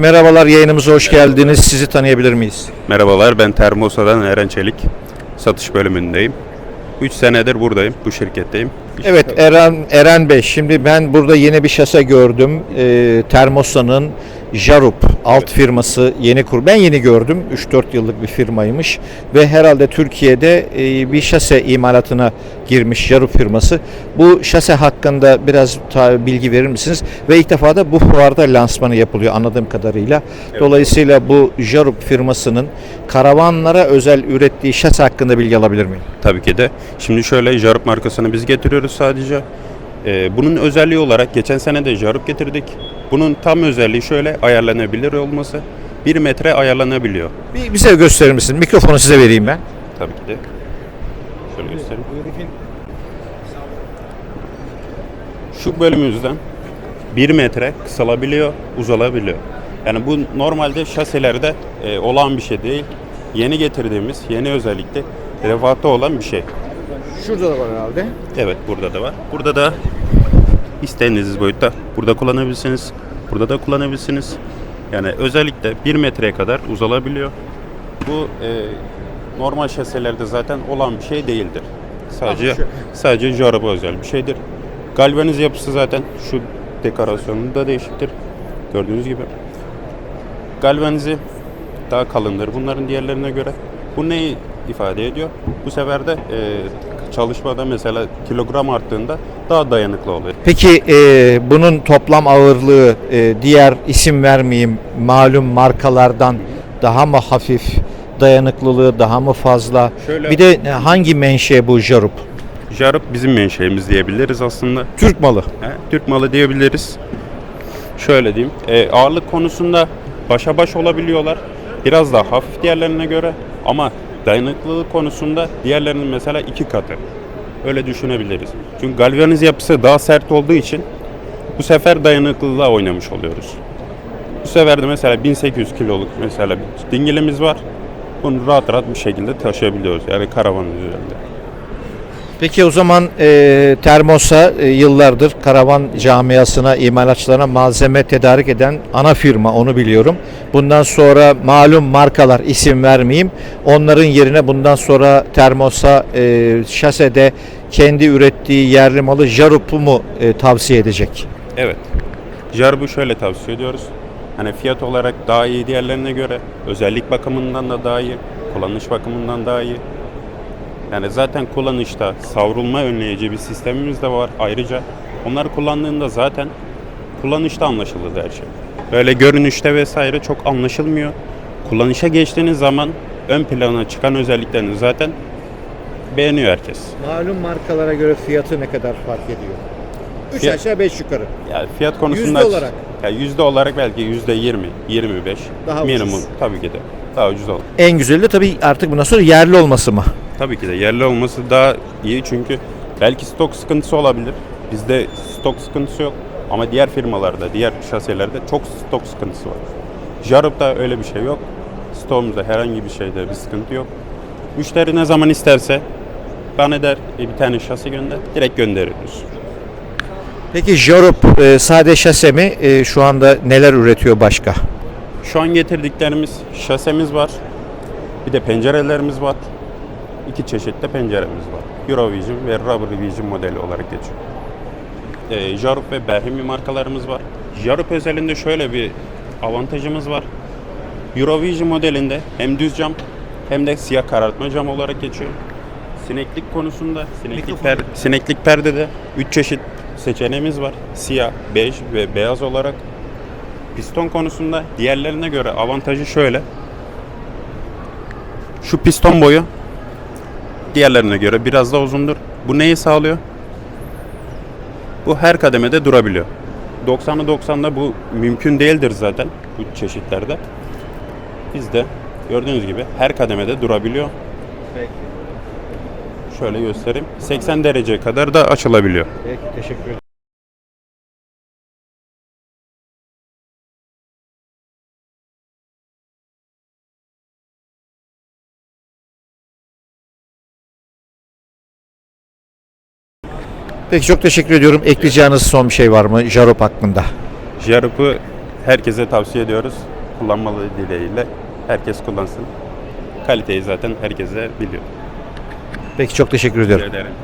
merhabalar yayınımıza hoş geldiniz. Sizi tanıyabilir miyiz? Merhabalar ben Termosa'dan Eren Çelik. Satış bölümündeyim. 3 senedir buradayım. Bu şirketteyim. Evet Eren Eren Bey şimdi ben burada yeni bir şase gördüm. Ee, Termosa'nın Jarup alt firması yeni kur. Ben yeni gördüm. 3-4 yıllık bir firmaymış ve herhalde Türkiye'de e, bir şase imalatına girmiş Jarup firması. Bu şase hakkında biraz bilgi verir misiniz? Ve ilk defa da bu fuarda lansmanı yapılıyor anladığım kadarıyla. Dolayısıyla bu Jarup firmasının karavanlara özel ürettiği şase hakkında bilgi alabilir miyim? Tabii ki de. Şimdi şöyle Jarup markasını biz getiriyoruz sadece. Ee, bunun özelliği olarak geçen sene de Jarup getirdik. Bunun tam özelliği şöyle ayarlanabilir olması. 1 metre ayarlanabiliyor. Bir bize gösterir misin? Mikrofonu size vereyim ben. Tabii ki de. Şöyle göstereyim. Şu bölümümüzden 1 metre kısalabiliyor, uzalabiliyor. Yani bu normalde şaselerde e, olan bir şey değil. Yeni getirdiğimiz, yeni özellikle refatta olan bir şey. Şurada da var herhalde. Evet burada da var. Burada da istediğiniz boyutta burada kullanabilirsiniz. Burada da kullanabilirsiniz. Yani özellikle 1 metreye kadar uzalabiliyor. Bu e, normal şaselerde zaten olan bir şey değildir. Sadece şu- sadece jaraba özel bir şeydir. Galvaniz yapısı zaten şu dekorasyonu da değişiktir. Gördüğünüz gibi. Galvanizi daha kalındır bunların diğerlerine göre. Bu neyi ifade ediyor? Bu sefer de e, çalışmada mesela kilogram arttığında daha dayanıklı oluyor. Peki e, bunun toplam ağırlığı e, diğer isim vermeyeyim malum markalardan daha mı hafif, dayanıklılığı daha mı fazla? Şöyle- Bir de hangi menşe bu Jarup? Jarup bizim menşeimiz diyebiliriz aslında. Türk malı. He, Türk malı diyebiliriz. Şöyle diyeyim. e, ağırlık konusunda başa baş olabiliyorlar. Biraz daha hafif diğerlerine göre ama dayanıklılık konusunda diğerlerinin mesela iki katı. Öyle düşünebiliriz. Çünkü galvaniz yapısı daha sert olduğu için bu sefer dayanıklılığa oynamış oluyoruz. Bu sefer de mesela 1800 kiloluk mesela bir dingilimiz var. Bunu rahat rahat bir şekilde taşıyabiliyoruz. Yani karavanın üzerinde. Peki o zaman e, Termosa e, yıllardır karavan camiasına, imalatçılarına malzeme tedarik eden ana firma onu biliyorum. Bundan sonra malum markalar isim vermeyeyim. Onların yerine bundan sonra Termosa e, şasede kendi ürettiği yerli malı Jarup'u mu e, tavsiye edecek? Evet. Jarb'ı şöyle tavsiye ediyoruz. Hani fiyat olarak daha iyi diğerlerine göre, özellik bakımından da daha iyi, kullanış bakımından daha iyi. Yani zaten kullanışta savrulma önleyici bir sistemimiz de var ayrıca. Onları kullandığında zaten kullanışta anlaşılır her şey. Böyle görünüşte vesaire çok anlaşılmıyor. Kullanışa geçtiğiniz zaman ön plana çıkan özelliklerini zaten beğeniyor herkes. Malum markalara göre fiyatı ne kadar fark ediyor? 3 Fiyat- aşağı 5 yukarı. Yani fiyat konusunda Yüzde olarak? Ya yüzde olarak belki yüzde 20, 25 Daha minimum ucuz. tabii ki de daha ucuz olur. En güzeli de tabii artık bundan sonra yerli olması mı? Tabii ki de yerli olması daha iyi çünkü belki stok sıkıntısı olabilir. Bizde stok sıkıntısı yok ama diğer firmalarda, diğer şaselerde çok stok sıkıntısı var. Jarup'ta öyle bir şey yok. Stoğumuzda herhangi bir şeyde bir sıkıntı yok. Müşteri ne zaman isterse bana der "E, bir tane şase gönder, direkt gönderiyoruz. Peki Jarup e, sade şase mi? E, şu anda neler üretiyor başka? Şu an getirdiklerimiz şasemiz var. Bir de pencerelerimiz var. İki çeşit de penceremiz var. Eurovision ve Rubber Vision modeli olarak geçiyor. Ee, Jarup ve Berhimi markalarımız var. Jarup özelinde şöyle bir avantajımız var. Eurovision modelinde hem düz cam hem de siyah karartma cam olarak geçiyor. Sineklik konusunda sineklik, per, sineklik perdede 3 çeşit seçeneğimiz var. Siyah, bej ve beyaz olarak. Piston konusunda diğerlerine göre avantajı şöyle. Şu piston boyu diğerlerine göre biraz daha uzundur. Bu neyi sağlıyor? Bu her kademede durabiliyor. 90'ı 90'da bu mümkün değildir zaten bu çeşitlerde. Bizde gördüğünüz gibi her kademede durabiliyor. Şöyle göstereyim. 80 dereceye kadar da açılabiliyor. Peki teşekkür ederim. Peki çok teşekkür ediyorum. Ekleyeceğiniz son bir şey var mı Jarup hakkında? Jarup'u herkese tavsiye ediyoruz. Kullanmalı dileğiyle. Herkes kullansın. Kaliteyi zaten herkese biliyor. Peki çok teşekkür ediyorum. Teşekkür ederim.